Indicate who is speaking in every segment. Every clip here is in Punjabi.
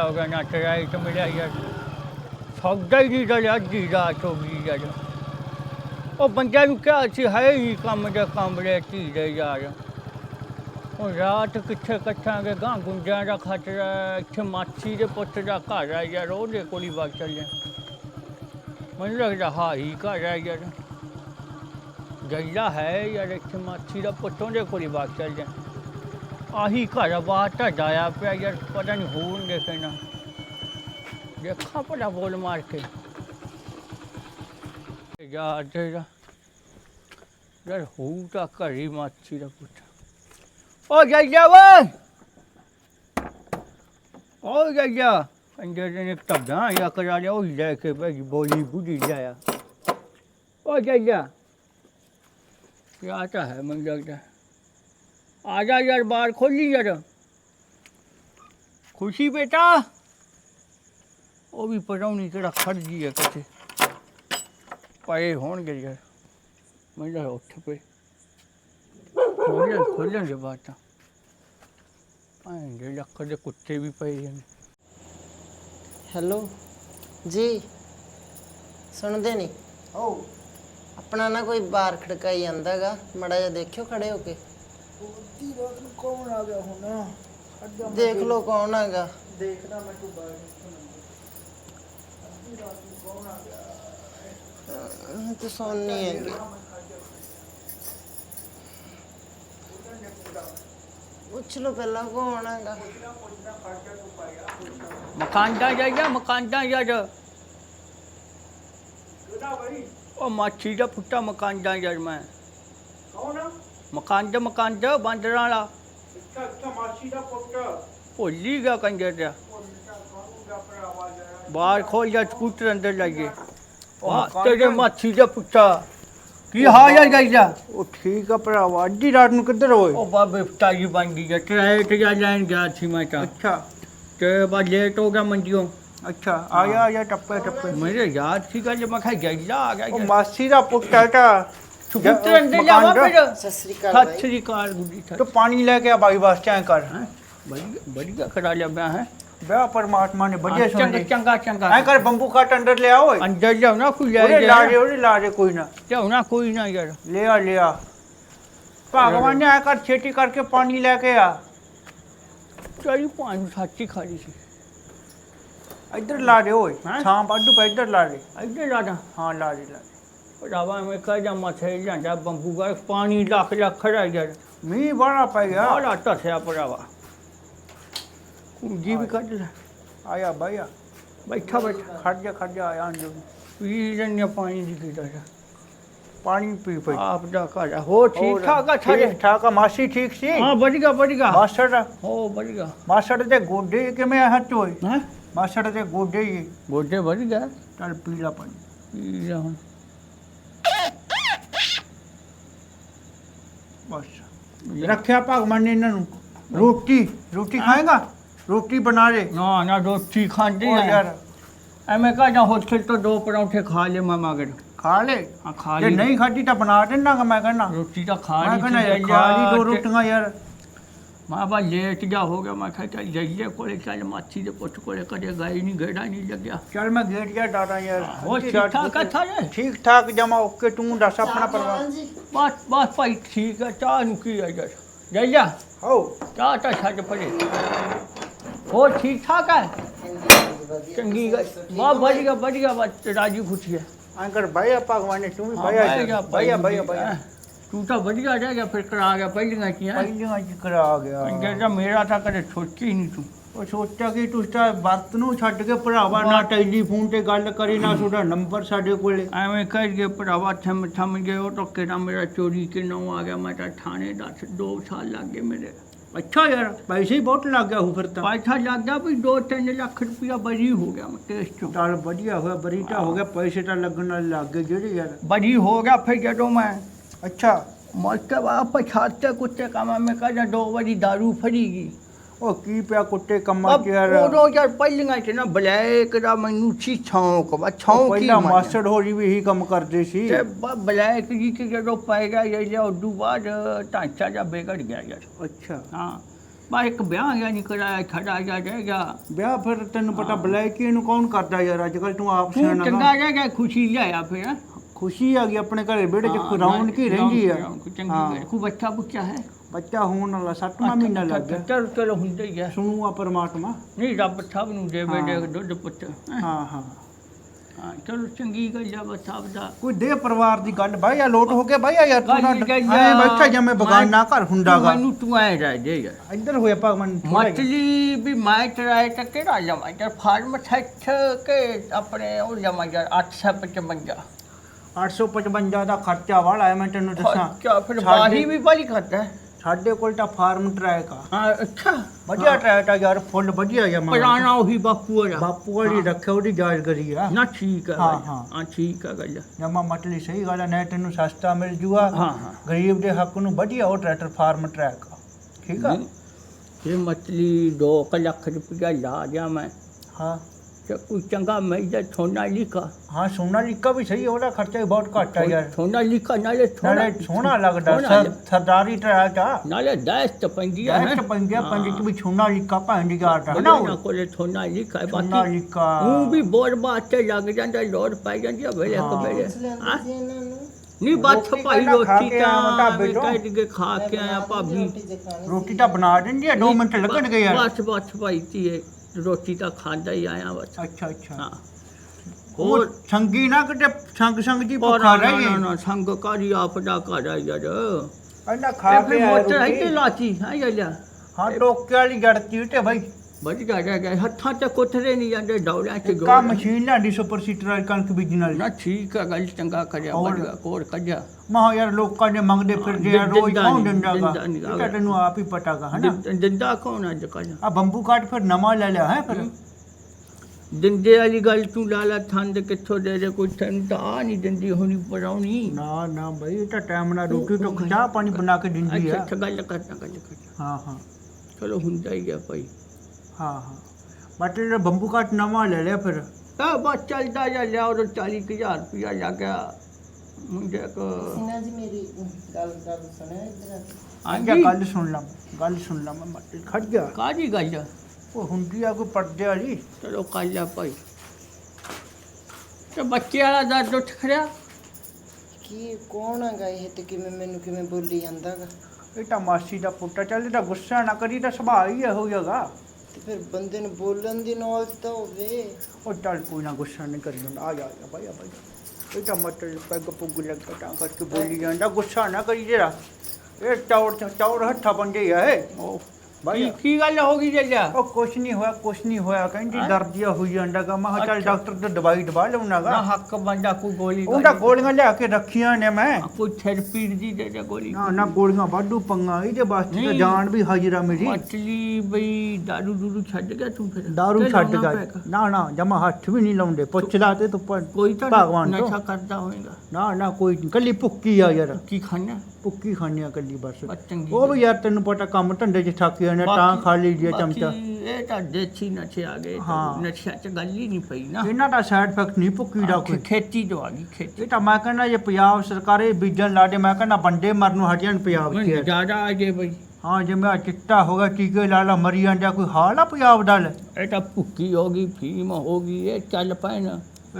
Speaker 1: ਸਾਲ ਹੋ ਤੋਂ ਮਿਲਿਆ ਯਾਰ ਸੌਦਾ ਹੀ ਨਹੀਂ ਦਾ ਰਾਤ ਹੋ ਗਈ ਯਾਰ ਉਹ ਬੰਦਿਆਂ ਨੂੰ ਕਿਹਾ ਸੀ ਹੈ ਹੀ ਕੰਮ ਦਾ ਕੰਮ ਦੇ ਦੇ ਯਾਰ। ਉਹ ਰਾਤ ਕਿੱਥੇ ਕੱਟਾਂਗੇ ਗਾਂ ਗੁੰਡਿਆਂ ਦਾ ਖਤਰਾ ਇੱਥੇ ਮਾਛੀ ਦੇ ਪੁੱਤ ਦਾ ਘਰ ਆ ਯਾਰ, ਉਹਦੇ ਕੋਲ ਹੀ ਵਗ ਚੱਲੇ। ਮੈਨੂੰ ਲੱਗਦਾ, ਹਾਂ ਹੀ ਘਰ ਆ ਯਾਰ। ਗੱਲਾ ਹੈ ਯਾਰ, ਇੱਥੇ ਮਾਛੀ ਦਾ ਪੁੱਤੋਂ ਦੇ ਕੋਲ ਹੀ ਵਗ ਚੱਲੇ। ਆਹੀ ਘਰ ਬਾਹਰ ਤਾਂ ਜਾਇਆ ਪਿਆ ਯਾਰ, ਪਤਾ ਨਹੀਂ ਹੋਣਗੇ ਕਿ ਨਾ। ਦੇਖਾਂ ਭਲਾ ਬੋਲ ਮਾਰ ਕੇ। ਯਾਰ ਤੇਰਾ ਯਾਰ ਹੋਊ ਤਾਂ ਘਰੀ ਮਾਛੀ ਦਾ ਪੁੱਤ। ਓ ਜੱਜਾ ਵੇ ਓ ਜੱਜਾ ਅੰਦਰ ਨੇ ਤਬਦਾ ਜਾਂ ਕਰਾ ਲਿਆ, ਉਹ ਲੈ ਕੇ ਬਈ ਬੋਲੀ ਬੁੱਢੀ ਜਾਇਆ ਓ ਜੱਜਾ ਕਿਆ ਤਾਂ ਹੈ ਮੰਗਲ ਲੱਗਦਾ। ਆ ਜਾ ਯਾਰ ਬਾਹਰ ਖੋਲੀ ਯਾਰ। ਖੁਸ਼ੀ ਬੇਟਾ? ਉਹ ਵੀ ਪੜਾਉਣੀ ਕਿਹੜਾ ਖੜ ਗਈ ਹੈ ਕਿਤੇ ਪਏ ਹੋਣਗੇ ਯਾਰ। ਮੈਨੂੰ ਲੱਗਦਾ ਉੱਠ ਪਏ। ਖੋਲਣ ਖੋਲਣ ਦੇ ਬਾਅਦ ਤਾਂ। ਆਂਦੇ ਲੱਖ ਦੇ ਕੁੱਤੇ ਵੀ ਪਏ ਨੇ।
Speaker 2: ਹੈਲੋ? ਜੀ। ਸੁਣਦੇ ਨਹੀਂ। ਓ ਆਪਣਾ ਨਾ ਕੋਈ ਬਾਰ ਖੜਕਾਈ ਜਾਂਦਾਗਾ। ਮੜਾ ਜਿਹਾ ਦੇਖਿਓ ਖੜੇ ਹੋ ਕੇ।
Speaker 3: ਅੱਧੀ ਰਾਤ ਨੂੰ ਕੌਣ ਆ ਗਿਆ ਹੁਣ? ਅੱਧਾ
Speaker 2: ਦੇਖ ਲਓ ਕੌਣ ਹੈਗਾ।
Speaker 3: ਦੇਖਦਾ ਮੈਂ ਤੂੰ ਬਾਹਰ
Speaker 2: ਅਹ ਤੇ ਸੋਨੀ ਹੈਗੀ। ਪੁੱਛ ਲਓ ਪਹਿਲਾਂ ਕੌਣ ਹੈਗਾ।
Speaker 1: ਮਕਾਨ ਦਾ ਜਾਈਆ ਮਕਾਨ ਦਾ ਯਾਰ ਉਹ ਮਾਛੀ ਦਾ ਪੁੱਟਾ ਮਕਾਨ ਦਾ ਯਾਰ ਮੈਂ।
Speaker 3: ਕੌਣ ਆ?
Speaker 1: ਮਕਾਨ ਦਾ ਬਾਂਦਰਾਂ ਵਾਲਾ।
Speaker 3: ਅੱਛਾ ਅੱਛਾ ਮਾਸੀ ਦਾ ਪੁੱਤ।
Speaker 1: ਭੁੱਲੀ ਗਿਆ ਕੰਜਰ ਦਾ ਬਾਹਰ ਖੋਲ ਜਾ ਸਕੂਟਰ ਅੰਦਰ ਲਾਈਏ
Speaker 3: ਉਹ
Speaker 1: ਤੇਰੇ ਮਾਛੀ ਦਾ ਪੁੱਟਾ ਕੀ ਹਾਲ ਹੈ ਜਾਈਆ
Speaker 3: ਉਹ ਠੀਕ ਆ ਭਰਾਵਾ ਅੱਧੀ ਰਾਤ ਨੂੰ ਕਿੱਧਰ ਹੋਏ?
Speaker 1: ਉਹ ਬਾਬੇ ਫਤਾਈ ਬਣ ਗਈ ਹੈ ਟ੍ਰੇਨ ਤੇ ਜਾ ਲੈਣ ਗਿਆ ਸੀ ਮੈਂ ਤਾਂ।
Speaker 3: ਅੱਛਾ।
Speaker 1: ਤੇ ਬਾ ਲੇਟ ਹੋ ਗਿਆ ਮੰਡੀੋਂ
Speaker 3: ਅੱਛਾ ਆ ਜਾ ਆ ਜਾ ਟੱਪੇ ਟੱਪੇ।
Speaker 1: ਮੇਰੇ ਯਾਦ ਸੀਗਾ ਜੇ ਮੈਂ ਕਿਹਾ ਜਾਈਆ ਆ ਗਿਆ
Speaker 3: ਉਹ ਮਾਸੀ ਦਾ ਪੁੱਤ ਹੈ ਤਾਂ
Speaker 1: ਸਕੂਟਰ ਅੰਦਰ
Speaker 3: ਮਕਾਨ
Speaker 1: ਜਾਵਾ
Speaker 3: ਦਾ-
Speaker 1: ਫਿਰ
Speaker 2: ਸਤਿ ਸ੍ਰੀ ਅਕਾਲ
Speaker 1: ਸਤਿ
Speaker 2: ਬਾਈ
Speaker 1: ਸ੍ਰੀ ਅਕਾਲ ਗੁੱਡੀ
Speaker 3: ਤੂੰ ਪਾਣੀ ਲੈ ਕੇ ਆ ਬਾਈ ਵਾਸਤੇ ਐ ਕਰ
Speaker 1: ਹੈਂ? ਵਧੀਆ ਵਧੀਆ ਕਰਾ ਲਿਆ ਮੈਂ ਹੈ
Speaker 3: ਵਿਆਹ ਪਰਮਾਤਮਾ ਨੇ ਵਧੀਆ
Speaker 1: ਚੰਗਾ
Speaker 3: ਸੁਣੀ
Speaker 1: ਚੰਗਾ ਚੰਗਾ
Speaker 3: ਐ ਕਰ ਬੰਬੂ ਕੱਟ ਅੰਦਰ ਲਿਆ ਓਏ
Speaker 1: ਅੰਦਰ ਜਾਓ ਨਾ ਕੋਈ ਲੈ
Speaker 3: ਉਹਦੇ ਲਾ ਦੇ
Speaker 1: ਜਾ
Speaker 3: ਉਹਦੇ ਲਾ ਦੇ ਕੋਈ ਨਾ
Speaker 1: ਜਾਓ ਨਾ ਕੋਈ ਨਾ ਯਾਰ
Speaker 3: ਲਿਆ ਲਿਆ ਭਗਵਾਨ ਨੇ ਐ ਕਰ ਛੇਤੀ ਕਰਕੇ ਪਾਣੀ ਲੈ ਕੇ ਆ
Speaker 1: ਚਲੀ ਪਾਣੀ ਸੱਚੀ ਖਾਲੀ ਸੀ
Speaker 3: ਇੱਧਰ ਲਾ ਦੇ ਓਏ
Speaker 1: ਹੈਂ?
Speaker 3: ਛਾਂ ਬਾਡੂ ਪੈ ਇੱਧਰ ਲਾ ਦੇ
Speaker 1: ਇੱਧਰ ਜਾਣਾ
Speaker 3: ਹਾਂ ਲਾ ਦੇ ਲਾ ਦੇ।
Speaker 1: ਰਾਵਾ ਮੈਂ ਕਹ ਜਾ ਮਥੇ ਜਾਂਦਾ ਬੰਬੂ ਦਾ ਪਾਣੀ ਲੱਖ ਲੱਖ ਖੜਾ ਯਾਰ
Speaker 3: ਮੀਂਹ ਬੜਾ ਪੈ ਗਿਆ।
Speaker 1: ਬੜਾ ਟਸਿਆ ਪੜਾਵਾ ਕੁੰਜੀ ਵੀ ਕੱਢ ਲੈ।
Speaker 3: ਆਇਆ ਬਾਈਆ
Speaker 1: ਬੈਠਾ ਬੈਠਾ।
Speaker 3: ਖੜ ਜਾ ਖੜ ਜਾ ਆਇਆ ਅੰਜੋ
Speaker 1: ਪੀ ਜੰਨੇ ਪਾਣੀ ਦੀ ਕਿਦਾ
Speaker 3: ਪਾਣੀ ਪੀ ਪਈ।
Speaker 1: ਆਪ ਦਾ ਘਰ ਆ। ਹੋਰ ਠੀਕ ਠਾਕ ਆ
Speaker 3: ਠੀਕ ਠਾਕ ਆ। ਮਾਸੀ ਠੀਕ ਸੀ?
Speaker 1: ਹਾਂ ਵਧੀਆ ਵਧੀਆ।
Speaker 3: ਮਾਸੜ?
Speaker 1: ਹੋ ਵਧੀਆ।
Speaker 3: ਮਾਸੜ ਦੇ ਗੋਡੇ ਕਿਵੇਂ ਹੱਥ? ਹੋਏ
Speaker 1: ਹਾਂ?
Speaker 3: ਮਾਸੜ ਦੇ ਗੋਡੇ ਹੀ।
Speaker 1: ਗੋਡੇ ਵਧੀਆ।
Speaker 3: ਚੱਲ ਪੀਲਾ ਪਾਣੀ।
Speaker 1: ਪੀ ਜਾ ਹੁਣ
Speaker 3: ਬਸ ਰੱਖਿਆ ਭਗਵਾਨ ਨੇ ਇਹਨਾਂ ਨੂੰ। ਰੋਟੀ ਰੋਟੀ ਖਾਏਗਾ? ਰੋਟੀ ਬਣਾ ਦੇ।
Speaker 1: ਨਾ ਨਾ ਰੋਟੀ ਖਾਂਦੇ ਆ
Speaker 3: ਯਾਰ।
Speaker 1: ਐਵੇਂ ਕਹ ਜਾ ਹੋਟਲ ਤੋਂ ਦੋ ਪਰੌਂਠੇ ਖਾ ਲੈ ਮੈਂ ਮਗਰ
Speaker 3: ਖਾ ਲੈ।
Speaker 1: ਹਾਂ ਖਾ
Speaker 3: ਜੇ
Speaker 1: ਲਈ
Speaker 3: ਨਹੀਂ ਖਾਧੀ ਤਾਂ ਬਣਾ ਦੇਣਾ ਮੈਂ ਕਹਿੰਦਾ।
Speaker 1: ਰੋਟੀ ਤਾਂ ਖਾ
Speaker 3: ਮੈਂ
Speaker 1: ਲਈ
Speaker 3: ਕਹਿੰਦਾ
Speaker 1: ਸੀ
Speaker 3: ਯਾਰ ਖਾ ਲਈ ਦੋ ਰੋਟੀਆਂ ਯਾਰ।
Speaker 1: ਮੈਂ ਬਾ ਲੇਟ ਜਾ ਹੋ ਗਿਆ। ਮੈਂ ਕਿਹਾ ਚੱਲ ਜਾਈਏ ਕੋਲੇ ਚੱਲ ਮਾਛੀ ਦੇ ਪੁੱਤ ਕੋਲੇ। ਕਦੇ ਗਏ ਨਹੀਂ ਗੇੜਾ ਨਹੀਂ ਲੱਗਿਆ।
Speaker 3: ਚੱਲ ਮੈਂ ਗੇਟ ਜਾ ਡਾਟਾ ਯਾਰ।
Speaker 1: ਹੋਰ ਠੀਕ ਠਾਕ ਸਾਰੇ?
Speaker 3: ਠੀਕ ਠਾਕ ਜਮਾ ਓਕੇ ਤੂੰ ਦੱਸ ਆਪਣਾ ਪਰਿਵਾਰ।
Speaker 2: ਜੀ
Speaker 1: ਬਸ ਬਸ ਭਾਈ ਠੀਕ ਆ ਚਾਹ ਨੂੰ ਕੀ ਆ ਯਾਰ ਜਾਈਆ
Speaker 3: ਹੋ
Speaker 1: ਚਾਹ ਤਾਂ ਛੱਡ ਪਰੇ ਹੋਰ ਠੀਕ ਠਾਕ ਹੈ ਚੰਗੀ ਗੱਲ ਬਹੁਤ ਵਧੀਆ ਵਧੀਆ ਬਸ ਰਾਜੀ ਖੁਸ਼ੀ ਹੈ
Speaker 3: ਅੰਕਰ ਭਾਈ ਭਗਵਾਨ ਨੇ ਤੂੰ ਵੀ
Speaker 1: ਹਾਂ,
Speaker 3: ਭਾਈ
Speaker 1: ਬਹਿ ਗਿਆ,
Speaker 3: ਭਾਈ ਭਾਈ ਭਾਈ
Speaker 1: ਤੂੰ ਤਾਂ ਵਧੀਆ ਰਹਿ ਗਿਆ ਫਿਰ ਕਰਾ ਗਿਆ ਪਹਿਲੀਆਂ ਕੀਆਂ
Speaker 3: ਪਹਿਲੀਆਂ ਚ ਕਰਾ ਗਿਆ
Speaker 1: ਜਿਹੜਾ ਤਾਂ ਤੂੰ
Speaker 3: ਉਹ ਸੋਚਿਆ ਕਿ ਤੂੰ ਤਾਂ ਵਰਤ ਨੂੰ ਛੱਡ ਕੇ ਭਰਾਵਾ ਨਾ ਟੈਲੀਫੋਨ ਤੇ ਗੱਲ ਕਰੀ ਨਾ ਤੁਹਾਡਾ ਨੰਬਰ ਸਾਡੇ ਕੋਲੇ।
Speaker 1: ਐਵੇਂ ਕਹਿ ਗਏ ਭਰਾਵਾ ਥਮ ਥਮ ਗਏ ਉਹ ਤਾਂ ਕਿਹੜਾ ਮੇਰਾ ਚੋਰੀ ਕਿਨੋਂ ਆ ਗਿਆ ਮੈਂ ਤਾਂ ਥਾਣੇ ਦੱਸ ਦੋ ਸਾਲ ਲੱਗ ਗਏ ਮੇਰੇ।
Speaker 3: ਅੱਛਾ ਯਾਰ ਪੈਸੇ ਹੀ ਬਹੁਤ ਲੱਗ ਗਿਆ ਹੂ ਫਿਰ ਤਾਂ।
Speaker 1: ਪੈਸਾ ਲੱਗ ਗਿਆ ਵੀ 2-3 ਲੱਖ ਰੁਪਇਆ ਬਰੀ ਹੋ ਗਿਆ ਮੈਂ ਕੇਸ ਚੋਂ।
Speaker 3: ਚੱਲ ਵਧੀਆ ਹੋਇਆ ਬਰੀਟਾ ਹੋ ਗਿਆ ਪੈਸੇ ਤਾਂ ਲੱਗਣ ਨਾਲ ਲੱਗ ਗਏ ਜਿਹੜੇ ਯਾਰ।
Speaker 1: ਬਰੀ ਹੋ ਗਿਆ ਫਿਰ ਜਦੋਂ ਮੈਂ
Speaker 3: ਅੱਛਾ
Speaker 1: ਮਤਲਬ ਆਪ ਛਾਤੇ ਕੁੱਤੇ ਕੰਮ ਮੈਂ ਕਹਿੰਦਾ ਦੋ ਵਾਰੀ दारू ਫੜੀ ਗਈ।
Speaker 3: ਉਹ ਕੀ ਪਿਆ ਕੁੱਤੇ ਕੰਮਾਂ
Speaker 1: ਅਬ
Speaker 3: ਯਾਰ
Speaker 1: ਉਦੋਂ ਯਾਰ ਪਹਿਲੀਆਂ ਚ ਨਾ ਬਲੈਕ ਦਾ ਮੈਨੂੰ ਸੀ ਛੌਂਕ ਵਾ ਛੌਂਕ ਹੀ
Speaker 3: ਪਹਿਲਾਂ
Speaker 1: ਮੰਨਿਆ।
Speaker 3: ਮਾਸਟਰ ਹੋ ਜੀ ਵੀ ਇਹੀ ਕੰਮ ਕਰਦੇ ਸੀ
Speaker 1: ਤੇ ਬ- ਬਲੈਕ ਜੀ ਕਿ ਜਦੋਂ ਪੈ ਗਿਆ ਇਹ ਲਿਆ ਉਦੋਂ ਬਾਅਦ ਢਾਂਚਾ ਜਿਹਾ ਵਿਗੜ ਗਿਆ ਯਾਰ
Speaker 3: ਅੱਛਾ
Speaker 1: ਹਾਂ ਬਾ ਇੱਕ ਵਿਆਹ ਗਿਆ ਨਹੀਂ ਕਰਾਇਆ ਖੜਾ ਜਾ ਜਾਏਗਾ
Speaker 3: ਵਿਆਹ ਫਿਰ ਤੈਨੂੰ ਪਤਾ ਬਲੈਕੀ ਇਹਨੂੰ ਕੌਣ ਕਰਦਾ ਯਾਰ ਅੱਜ ਕੱਲ ਤੂੰ ਆਪ
Speaker 1: ਤੂੰ
Speaker 3: ਸਿਆਣਾ
Speaker 1: ਚੰਗਾ
Speaker 3: ਗਾ।
Speaker 1: ਜਾਏਗਾ ਖੁਸ਼ੀ ਲਿਆਇਆ ਫਿਰ?
Speaker 3: ਖੁਸ਼ੀ ਆ ਗਈ ਆਪਣੇ ਘਰੇ ਵਿਹੜੇ ਚ ਰੌਣਕ ਹੀ ਰਹਿੰਦੀ ਆ
Speaker 1: ਚੰਗੀ। ਗੱਲ। ਕੋਈ ਬੱਚਾ ਬੁੱਚਾ ਹੈ
Speaker 3: ਬੱਚਾ ਹੋਣ ਵਾਲਾ 7ਵਾਂ ਮਹੀਨਾ ਲੱਗ ਗਿਆ।
Speaker 1: ਚਲੋ ਚਲੋ ਹੁੰਦਾ ਹੀ ਹੈ
Speaker 3: ਸੁਣੂ ਆ ਪਰਮਾਤਮਾ।
Speaker 1: ਨਹੀਂ ਰੱਬ ਸਭ ਨੂੰ ਦੇਵੇ
Speaker 3: ਹਾਂ।
Speaker 1: ਦੇ ਦੁੱਧ ਪੁੱਤ। ਹੈਂ?
Speaker 3: ਹਾਂ। ਹਾਂ
Speaker 1: ਚਲੋ ਚੰਗੀ ਗੱਲ ਆ ਬਸ ਸਭ ਦਾ।
Speaker 3: ਕੋਈ ਦੇ ਪਰਿਵਾਰ ਦੀ ਗੱਲ ਬਾਈ ਆ ਲੋਟ ਹੋ ਕੇ ਬਾਈ ਆ ਯਾਰ ਤੂੰ ਨਾ ਐਂ ਬੈਠਾ ਜਿਵੇਂ ਬਗਾਨਾ ਘਰ ਹੁੰਦਾਗਾ
Speaker 1: ਮੈਨੂੰ ਤੂੰ ਐ ਰਹਿ ਜੇ ਯਾਰ।
Speaker 3: ਇੱਧਰ ਹੋਇਆ ਭਗਵਾਨ।
Speaker 1: ਮਤਲੀ ਵੀ ਮੈਂ ਟਰਾਏ ਤਾਂ ਕਿਹੜਾ ਜਮਾ ਯਾਰ ਫਾਰਮ ਸੈੱਟ ਕੇ ਆਪਣੇ ਉਹ ਜਮਾ ਯਾਰ 855
Speaker 3: 855 ਦਾ ਖਰਚਾ ਵਾਲਾ ਮੈਂ ਤੈਨੂੰ ਦੱਸਾਂ।
Speaker 1: ਅੱਛਾ ਫਿਰ ਬਾਹੀ ਵੀ ਕਰਦਾ ਹੈ।
Speaker 3: ਸਾਡੇ ਕੋਲ ਤਾਂ ਫਾਰਮ ਟਰੈਕ ਆ।
Speaker 1: ਹਾਂ ਅੱਛਾ।
Speaker 3: ਵਧੀਆ ਟਰੈਕ ਆ ਯਾਰ ਫੁੱਲ ਵਧੀਆ ਜਮਾ
Speaker 1: ਪੁਰਾਣਾ ਉਹੀ ਬਾਪੂ ਆ
Speaker 3: ਬਾਪੂ ਵਾਲੀ ਰੱਖਿਆ ਉਹਦੀ ਜਾਇਜ਼ਗਰੀ ਆ।
Speaker 1: ਨਾ ਠੀਕ ਆ
Speaker 3: ਹਾਂ। ਹਾਂ।
Speaker 1: ਹਾਂ ਠੀਕ ਆ ਗੱਲ
Speaker 3: ਜਮਾ ਮਟਲੀ ਸਹੀ ਗੱਲ ਹੈ ਨਾ ਤੈਨੂੰ ਸਸਤਾ ਮਿਲ ਜੂਗਾ।
Speaker 1: ਹਾਂ ਹਾਂ।
Speaker 3: ਗਰੀਬ ਦੇ ਹੱਕ ਨੂੰ ਵਧੀਆ ਉਹ ਟਰੈਕਟਰ ਫਾਰਮ ਟਰੈਕ ਆ। ਠੀਕ ਆ?
Speaker 1: ਇਹ ਮਤਲੀ 2 ਲੱਖ ਰੁਪਇਆ ਲਾ ਜਾ ਮੈਂ
Speaker 3: ਹਾਂ।
Speaker 1: ਤੇ ਕੋਈ ਚੰਗਾ ਮੈਂ ਜੇ ਸੋਨਾ ਲਿਖਾ।
Speaker 3: ਹਾਂ ਸੋਨਾ ਲਿਕਾ ਵੀ ਸਹੀ ਉਹਦਾ ਖਰਚਾ ਵੀ ਬਹੁਤ ਘੱਟ ਆ ਯਾਰ।
Speaker 1: ਸੋਨਾ ਲਿਖਾ ਨਾਲੇ ਸੋਨਾ
Speaker 3: ਨਾਲੇ ਸੋਹਣਾ ਲੱਗਦਾ ਸਰ- ਸਰਦਾਰੀ ਟਰੈਕ ਆ।
Speaker 1: ਨਾਲੇ ਦਾਸ ਤੇ ਪੰਜੀਆ ਹੈ
Speaker 3: ਗੈਸ ਪੰਗਿਆ ਪੰਜ ਚ ਵੀ ਸੋਨਾ ਲਿਕਾ ਭੈਣ ਦੀ ਗਾਟ ਆ ਨਾ।
Speaker 1: ਕੋਲੇ ਸੋਨਾ ਲਿਖਾ
Speaker 3: ਸੋਨਾ
Speaker 1: ਬਾਕੀ
Speaker 3: ਲਿਕਾ
Speaker 1: ਉਹ ਵੀ ਬੋਰ ਬਾਤੇ ਲੱਗ ਜਾਂਦਾ ਲੋੜ ਪੈ ਜਾਂਦੀ ਆ ਵੇਲੇ ਕੋ ਵੇਲੇ।
Speaker 2: ਪੁੱਛ ਲੈਂਦੇ ਸੀ ਇਹਨਾਂ ਨੂੰ।
Speaker 1: ਨਹੀਂ ਬਾਤ
Speaker 3: ਰੋਟੀ
Speaker 1: ਭਾਈ
Speaker 3: ਪਹਿਲਾਂ ਖਾ
Speaker 1: ਰੋਟੀ
Speaker 3: ਕੇ
Speaker 1: ਤਾਂ
Speaker 3: ਢਾਬੇ ਤੋਂ।
Speaker 1: ਕਹਿ ਕੇ ਖਾ ਕੇ ਆਇਆ ਭਾਬੀ।
Speaker 2: ਰੋਟੀ
Speaker 3: ਤਾਂ ਬਣਾ ਦਿੰਦੀ ਆ 2 ਮਿੰਟ ਲੱਗਣਗੇ ਯਾਰ।
Speaker 1: ਬਸ ਬਸ ਭਾਈ ਧੀਏ। ਰੋਟੀ ਤਾਂ ਖਾਂਦਾ ਹੀ ਆਇਆ ਬਸ।
Speaker 3: ਅੱਛਾ ਅੱਛਾ।
Speaker 1: ਹਾਂ।
Speaker 3: ਹੋਰ
Speaker 1: ਹੋਰ
Speaker 3: ਸੰਗੀ ਨਾ ਕਿਤੇ ਸੰਗ ਸੰਗ ਜੀ ਭੁੱਖਾ
Speaker 1: ਨਾ
Speaker 3: ਰਹਿ
Speaker 1: ਨਾ
Speaker 3: ਗਈ
Speaker 1: ਨਾ ਸੰਗ ਕਾਰੀ ਆਪਦਾ ਘਰ ਆ ਯਾਰ।
Speaker 3: ਇਹਨਾਂ ਖਾ
Speaker 1: ਤੇ
Speaker 3: ਕੇ
Speaker 1: ਫਿਰ
Speaker 3: ਆਇਆ
Speaker 1: ਮੋਟਰ ਹੈ ਕਿ
Speaker 3: ਰੋਟੀ।
Speaker 1: ਲਾਚੀ ਹੈ ਯਾਰ?
Speaker 3: ਹਾਂ ਟੋਕੇ ਵਾਲੀ ਜੜ ਚੀਟੇ ਭਾਈ
Speaker 1: ਗਾ ਗਿਆ ਹੱਥਾਂ ਤੇ ਕੁੱਥਰੇ ਨਹੀਂ ਜਾਂਦੇ ਡੌਲਿਆਂ ਚ
Speaker 3: ਇੱਕ ਆ। ਮਸ਼ੀਨ ਲਿਆਂਦੀ ਸੁਪਰ ਸੀਟਰ ਵਾਲੀ ਕਣਕ ਬੀਜਣ ਵਾਲੀ।
Speaker 1: ਨਾ ਠੀਕ ਆ ਗੱਲ ਚੰਗਾ ਕਰਿਆ
Speaker 3: ਹੋਰ।
Speaker 1: ਬੜੀਆ ਕੋਰ ਕੱਜਾ
Speaker 3: ਮਾ ਯਾਰ ਲੋਕਾਂ ਨੇ ਮੰਗਦੇ ਫਿਰਦੇ ਆ ਰੋਜ਼
Speaker 1: ਦਿੰਦਾ
Speaker 3: ਕੌਣ ਦਿੰਦਾਗਾ
Speaker 1: ਦਿੰਦਾ ਨਹੀਂ,
Speaker 3: ਇਹ ਤਾਂ ਤੈਨੂੰ ਆਪ ਹੀ ਪਤਾਗਾ ਹਨਾ?
Speaker 1: ਦਿੰਦਾ ਕੌਣ ਅੱਜ ਕੱਲ
Speaker 3: ਆ ਬੰਬੂ ਕਾਟ ਫਿਰ ਨਵਾਂ ਲੈ ਲਿਆ ਹੈ ਫਿਰ?
Speaker 1: ਦਿੰਦੇ ਵਾਲੀ ਗੱਲ ਤੂੰ ਲਾਲਾ ਥੰਦ ਕਿੱਥੋਂ ਦੇ ਦੇ ਕੋਈ ਤੈਨੂੰ ਤਾਂ ਆ ਨਹੀਂ ਦਿੰਦੀ ਹੋਣੀ ਪੜਾਉਣੀ
Speaker 3: ਨਾ ਨਾ ਇਹ ਤਾਂ ਟਾਈਮ ਨਾਲ ਰੋਟੀ ਤੋਂ ਚਾਹ ਪਾਣੀ ਬਣਾ ਕੇ ਦਿੰਦੀ
Speaker 1: ਅੱਛਾ
Speaker 3: ਆ।
Speaker 1: ਅੱਛਾ ਗੱਲ ਕਰਨਾ ਗੱਲ ਕਰਨਾ
Speaker 3: ਹਾਂ ਹਾਂ।
Speaker 1: ਚਲੋ ਹੁੰਦਾ ਹੀ ਆ ਭਾਈ।
Speaker 3: ਹਾਂ ਹਾਂ। ਬਟ ਇਹ ਬੰਬੂ ਕਾਟ ਨਵਾਂ ਲੈ ਲਿਆ ਫਿਰ।
Speaker 1: ਤਾਂ ਬਸ ਚੱਲਦਾ ਜਾ ਲਿਆ ਉਹ 40000 ਰੁਪਇਆ ਲੱਗ ਗਿਆ। ਮੁੰਡੇ ਕੋ
Speaker 2: ਸਿੰਘਾ ਜੀ ਮੇਰੀ ਗੱਲ ਗੱਲ ਸੁਣਿਆ ਇੱਧਰ ਆ ਕੇ।
Speaker 3: ਆਂਜਾ
Speaker 1: ਹਾਂਜੀ।
Speaker 3: ਗੱਲ ਸੁਣ ਲਾ ਗੱਲ ਸੁਣ ਲਾ ਮੈਂ ਮੱਟੀ ਖੜ ਗਿਆ
Speaker 1: ਕਾਹਦੀ ਗੱਲ? ਆ?
Speaker 3: ਉਹ ਹੁੰਦੀ ਆ ਕੋਈ ਪਰਦੇ ਵਾਲੀ।
Speaker 1: ਚਲੋ ਕੱਲ ਆ ਭਾਈ। ਤੇ ਬੱਚੇ ਵਾਲਾ ਦਰਦ ਉੱਠ ਖੜਿਆ?
Speaker 2: ਕੀ ਕੌਣ ਹੈਗਾ ਇਹ ਤੇ ਕਿਵੇਂ ਮੈਨੂੰ ਕਿਵੇਂ ਬੋਲੀ ਜਾਂਦਾਗਾ?
Speaker 3: ਇਹ ਤਾਂ ਮਾਸੀ ਦਾ ਪੁੱਤ ਚੱਲ ਇਹਦਾ ਗੁੱਸਾ ਨਾ ਕਰੀ ਤਾਂ ਸੁਭਾਅ ਹੀ ਇਹੋ ਜਿਹਾਗਾ
Speaker 2: ਤੇ ਫਿਰ ਬੰਦੇ ਨੂੰ ਬੋਲਣ ਦੀ ਨੌਲੇਜ ਤਾਂ ਹੋਵੇ।
Speaker 3: ਉਹ ਚੱਲ ਕੋਈ ਨਾ ਗੁੱਸਾ ਨਹੀਂ ਕਰੀ ਜਾਂਦਾ। ਆ ਜਾ ਆ ਜਾ ਭਾਈ ਆ ਭਾਈ ਇਹ ਤਾਂ ਮਤਲਬ ਪੈਗ ਪੁੱਗ ਲੱਗ ਤਾਂ ਕਰਕੇ ਬੋਲੀ ਜਾਂਦਾ। ਗੁੱਸਾ ਨਾ ਕਰੀ ਜਰਾ। ਇਹ ਚੌੜ ਚੌੜ ਹੱਥਾ ਬੰਦੇ ਆ ਇਹ।
Speaker 1: ਉਹ ਕੀ ਕੀ ਗੱਲ ਹੋ ਗਈ ਜੱਜਾ
Speaker 3: ਉਹ ਕੁਛ ਨਹੀਂ ਹੋਇਆ ਕੁਛ ਨਹੀਂ ਹੋਇਆ। ਕਹਿੰਦੀ? ਦਰਦ ਜਿਹਾ ਹੋਈ ਜਾਂਦਾਗਾ ਮੈਂ ਕਿਹਾ ਚੱਲ। ਡਾਕਟਰ ਤੋਂ ਦਵਾਈ ਦਵਾ
Speaker 1: ਨਾ
Speaker 3: ਲਵਾਂਗਾ
Speaker 1: ਹੱਕ ਬੰਦਾ ਕੋਈ ਗੋਲੀ
Speaker 3: ਉਹਦਾ ਗੋਲੀਆਂ ਲਿਆ ਕੇ ਰੱਖੀਆਂ ਨੇ ਮੈਂ।
Speaker 1: ਕੋਈ ਥੈਰੇਪੀ ਦੀ ਦੇ ਗੋਲੀ
Speaker 3: ਨਾ ਨਾ ਗੋਲੀਆਂ ਵਾਧੂ ਪੰਗਾ ਇਹਦੇ ਵਾਸਤੇ ਤਾਂ
Speaker 1: ਨਹੀਂ।
Speaker 3: ਜਾਨ ਵੀ ਹਾਜ਼ਰਾ ਮੇਰੀ
Speaker 1: ਮਛਲੀ ਬਈ ਦਾਰੂ ਦੂਰੂ ਛੱਡ ਗਿਆ ਤੂੰ ਫਿਰ।
Speaker 3: ਦਾਰੂ ਛੱਡ
Speaker 1: ਲਾਉਣਾ
Speaker 3: ਗਿਆ।
Speaker 1: ਪੈਗਾ?
Speaker 3: ਨਾ ਨਾ ਜਮਾ ਹੱਥ ਵੀ ਨਹੀਂ ਲਾਉਂਦੇ। ਪੁੱਛ ਲਾ ਤੇ ਤੂੰ ਪ-
Speaker 1: ਕੋਈ ਤਾਂ
Speaker 3: ਭਗਵਾਨ ਤੋਂ।
Speaker 1: ਨਸ਼ਾ ਕਰਦਾ ਹੋਏਗਾ।
Speaker 3: ਨਾ ਨਾ ਕੋਈ ਨੀ, ਕੱਲੀ ਭੁੱਕੀ ਆ ਯਾਰ।
Speaker 1: ਕੀ ਖਾਣਾ
Speaker 3: ਭੁੱਕੀ ਖਾਣੀ ਆ ਕੱਲੀ ਬਸ।
Speaker 1: ਬਸ ਚੰਗੀ
Speaker 3: ਉਹ ਵੀ ਯਾਰ ਤੈਨੂੰ ਪਤਾ ਕੰਮ ਧੰਦੇ 'ਚ ਥੱਕ ਜਾਂਦੇ ਤਾਂ
Speaker 1: ਬਾਕੀ-
Speaker 3: ਖਾ ਲਈ ਦੀ ਚਮਚਾ।
Speaker 1: ਬਾਕੀ ਇਹ ਤਾਂ ਦੇਸੀ ਨਸ਼ੇ ਆ ਗਏ
Speaker 3: ਹਾਂ।
Speaker 1: ਚ ਗੱਲ ਹੀ ਨਹੀਂ ਪਈ ਨਾ।
Speaker 3: ਇਹਨਾਂ ਦਾ ਸਾਈਡ ਇਫੈਕਟ ਨਹੀਂ ਭੁੱਕੀ ਦਾ ਕੋਈ।
Speaker 1: ਖੇਤੀ ਤੋਂ ਆ ਗਈ ਖੇਤੀ।
Speaker 3: ਇਹ ਤਾਂ ਮੈਂ ਕਹਿੰਦਾ ਜੇ ਪੰਜਾਬ ਸਰਕਾਰ ਇਹ ਬੀਜਣ ਲਾ ਦੇ ਮੈਂ ਕਹਿੰਦਾ ਬੰਦੇ ਮਰਨ ਨੂੰ ਹਟ ਜਾਣ ਪੰਜਾਬ 'ਚ
Speaker 1: ਜ਼ਿਆਦਾ ਆ ਗਏ ਬਈ।
Speaker 3: ਹਾਂ ਜਿਵੇਂ ਆਹ ਚਿੱਟਾ ਹੋ ਗਿਆ ਟੀਕੇ ਲਾ ਲਾ ਮਰੀ ਜਾਂਦਾ ਕੋਈ ਹਾਲ ਆ ਪੰਜਾਬ ਦਾ ਲੈ?
Speaker 1: ਇਹ ਤਾਂ ਭੁੱਕੀ ਹੋ ਗਈ ਫੀਮ ਹੋ ਗਈ ਇਹ ਚੱਲ ਪੈਣ।